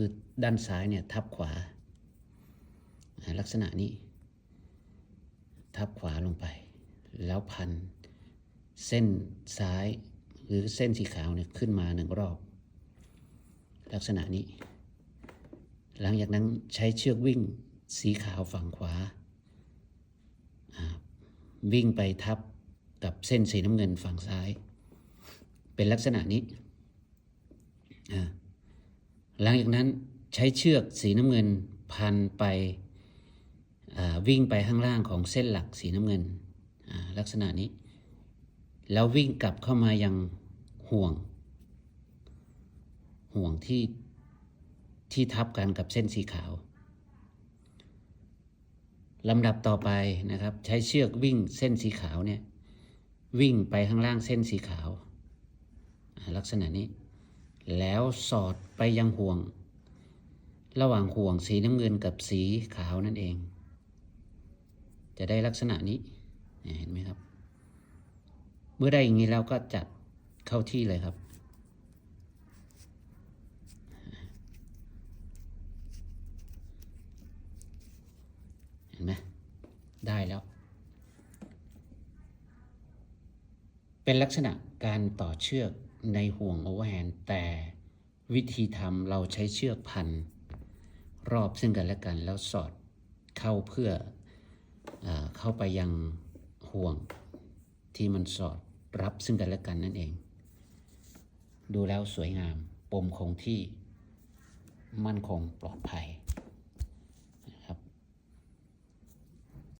คือด้านซ้ายเนี่ยทับขวา ลักษณะนี้ ทับขวาลงไป แล้วพันเส้นซ้ายหรือเส้นสีขาวเนี่ยขึ้นมาหนึ่งรอบ ลักษณะนี้ หลังจากนั้นใช้เชือกวิ่งสีขาวฝั่งขวาอ่าวิ่งไปทับกับเส้นสีน้ำเงินฝั่งซ้าย เป็นลักษณะนี้อ่า หลังจากนั้นใช้เชือกสีน้ำเงินพันไปวิ่งไปข้างล่างของเส้นหลักสีน้ำเงินลักษณะนี้ แล้ววิ่งกลับเข้ามายังห่วง ห่วงที่ที่ทับกันกับเส้นสีขาวลำดับต่อไปนะครับ ใช้เชือกวิ่งเส้นสีขาวเนี่ยวิ่งไปข้างล่างเส้นสีขาว ลักษณะนี้ แล้วสอดไปยังห่วง ระหว่างห่วงสีน้ำเงินกับสีขาวนั่นเอง จะได้ลักษณะนี้เห็นไหมครับ เมื่อได้อย่างนี้แล้วก็จัดเข้าที่เลยครับเห็นไหมได้แล้ว เป็นลักษณะการต่อเชือก ในห่วงโอเวนแต่วิธีทำเราใช้เชือกพัน รอบซึ่งกันและกันแล้วสอดเข้าเพื่ออเข้าไปยังห่วงที่มันสอดรับซึ่งกันและกันนั่นเอง ดูแล้วสวยงามปมคงที่มั่นคงปลอดภัย